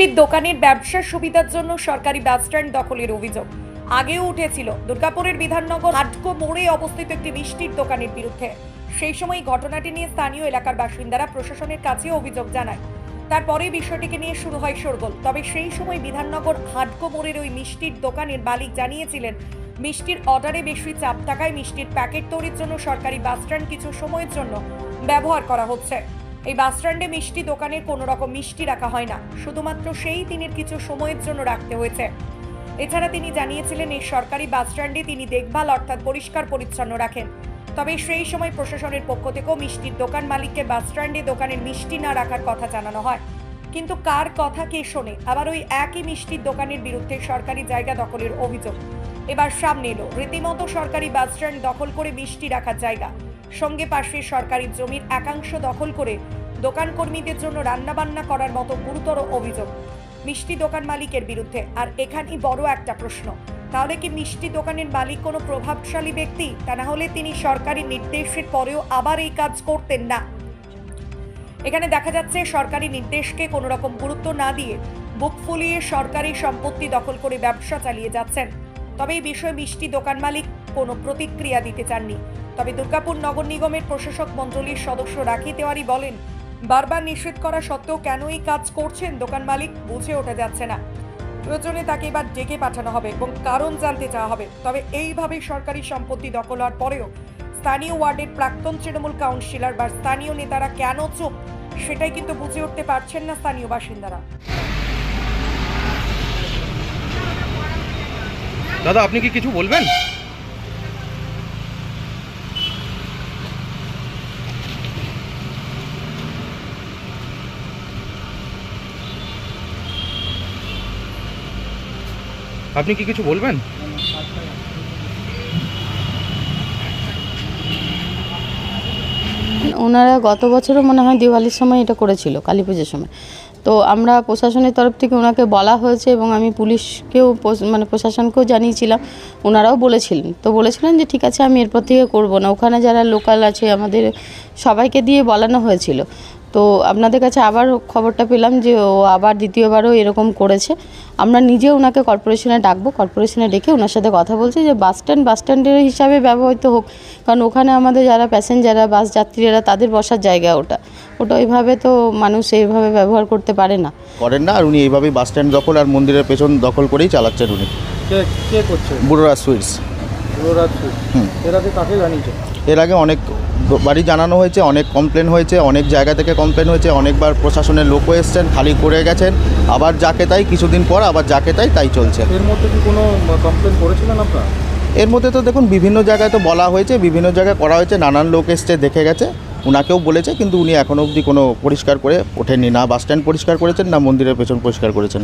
মিষ্টির দোকানের ব্যবসার সুবিধার জন্য সরকারি বাস স্ট্যান্ড দখলের অভিযোগ। আগেও উঠেছিল, দুর্গাপুরের বিধাননগর হাটকো মোড়ে অবস্থিত একটি মিষ্টির দোকানের বিরুদ্ধে। সেই সময় ঘটনাটি নিয়ে স্থানীয় এলাকার বাসিন্দারা প্রশাসনের কাছে অভিযোগ জানায়। তারপরে বিষয়টিকে নিয়ে শুরু হয় শোরগোল। তবে সেই সময় বিধাননগর হাটকো মোড়ের ওই মিষ্টির দোকানের মালিক জানিয়েছিলেন, মিষ্টির অর্ডারে বেশি চাপ টাকায় মিষ্টির প্যাকেট তৈরির জন্য সরকারি বাস স্ট্যান্ড কিছু সময়ের জন্য ব্যবহার করা হচ্ছে। এই বাস স্ট্যান্ডে মিষ্টি দোকানের কোনো রকম মিষ্টি রাখা হয় না। শুধুমাত্র সেই দিনের কিছু সময়ের জন্য রাখতে হয়েছে। এছাড়া তিনি জানিয়েছিলেন, এই সরকারি বাস স্ট্যান্ডে তিনি দেখভাল অর্থাৎ পরিষ্কার পরিচ্ছন্ন রাখেন। তবে সেই সময় প্রশাসনের পক্ষ থেকেও মিষ্টির দোকান মালিককে বাস স্ট্যান্ডে দোকানের মিষ্টি না রাখার কথা জানানো হয়। কিন্তু কার কথা কে শোনে? আবার ওই একই মিষ্টির দোকানের বিরুদ্ধে সরকারি জায়গা দখলের অভিযোগ। এবার সামনে এলো। রীতিমতো সরকারি বাস স্ট্যান্ড দখল করে মিষ্টি রাখার জায়গা। সঙ্গে পাশে সরকারি জমির একাংশ দখল করে দোকান কর্মীদের জন্য রান্নাবান্না করার মতো গুরুতর অভিযোগ মিষ্টি দোকান মালিকের বিরুদ্ধে। আর এখানেই বড় একটা প্রশ্ন, তাহলে কি মিষ্টি দোকানের মালিক কোনো প্রভাবশালী ব্যক্তি? তা না হলে তিনি সরকারি নির্দেশের পরেও আবার এই কাজ করতেন না। এখানে দেখা যাচ্ছে সরকারি নির্দেশকে কোনো রকম গুরুত্ব না দিয়ে বুক ফুলিয়ে সরকারি সম্পত্তি দখল করে ব্যবসা চালিয়ে যাচ্ছেন। তবে এই বিষয়ে মিষ্টি দোকান মালিক কোনো প্রতিক্রিয়া দিতে চাননি। তবে দুর্গাপুর নগর নিগমের প্রশাসক মণ্ডলীর সদস্য রাখি তেওয়ারি বলেন, বারবার নিষেধ করা সত্ত্বেও কেন এই কাজ করছেন দোকান মালিক বুঝে ওঠা যাচ্ছে না। প্রয়োজনে তাকে এবার ডেকে পাঠানো হবে এবং কারণ জানতে চাওয়া হবে। তবে এইভাবে সরকারি সম্পত্তি দখল হওয়ার পরেও স্থানীয় ওয়ার্ডের প্রাক্তন তৃণমূল কাউন্সিলর বা স্থানীয় নেতারা কেন চুপ, সেটাই কিন্তু বুঝে উঠতে পারছেন না স্থানীয় বাসিন্দারা। দাদা, আপনি কি কিছু বলবেন? আপনি কি কিছু বলবেন? ওনারা গত বছরও মনে হয় দিওয়ালির সময় এটা করেছিল, কালী পুজোর সময়। তো আমরা প্রশাসনের তরফ থেকে ওনাকে বলা হয়েছে এবং আমি পুলিশকেও মানে প্রশাসনকেও জানিয়েছিলাম, ওনারাও বলেছিলেন। তো বলেছিলেন যে, ঠিক আছে, আমি এরপর থেকে করব না। ওখানে যারা লোকাল আছে, আমাদের সবাইকে দিয়ে বলানো হয়েছিল। তো আপনাদের কাছে আবার খবরটা পেলাম যে ও আবার দ্বিতীয়বারও এরকম করেছে। আমরা নিজে ওনাকে কর্পোরেশনে ডাকবো কর্পোরেশনে ডেকে ওনার সাথে কথা বলছি যে বাস স্ট্যান্ড বাস স্ট্যান্ডের হিসাবে ব্যবহৃত হোক কারণ ওখানে আমাদের যারা প্যাসেঞ্জাররা বাস যাত্রীরা তাদের বসার জায়গা ওটা। ওটা ওইভাবে তো মানুষ এইভাবে ব্যবহার করতে পারে না। করেন না আর উনি এইভাবেই বাস স্ট্যান্ড দখল আর মন্দিরের পেছন দখল করেই চালাচ্ছেন উনি। কে কে করছে? বুড়োরা সুইটস। রোরাজ হুম। এর আগে কাকে জানিয়েছে? এর আগে অনেক বাড়ি জানানো হয়েছে অনেক কমপ্লেন হয়েছে অনেক জায়গা থেকে কমপ্লেন হয়েছে অনেকবার প্রশাসনের লোকও এসছেন খালি করে গেছেন আবার যাকে তাই কিছুদিন পর আবার যাকে তাই তাই চলছে। এর মধ্যে কি কোনো কমপ্লেন করেছিলেন আপনারা? এর মধ্যে তো দেখুন বিভিন্ন জায়গায় তো বলা হয়েছে বিভিন্ন জায়গায় করা হয়েছে নানান লোক এসছে দেখে গেছে উনাকেও বলেছে কিন্তু উনি এখনও অবধি কোনো পরিষ্কার করে ওঠেননি না বাস স্ট্যান্ড পরিষ্কার করেছেন না মন্দিরের পেছন পরিষ্কার করেছেন।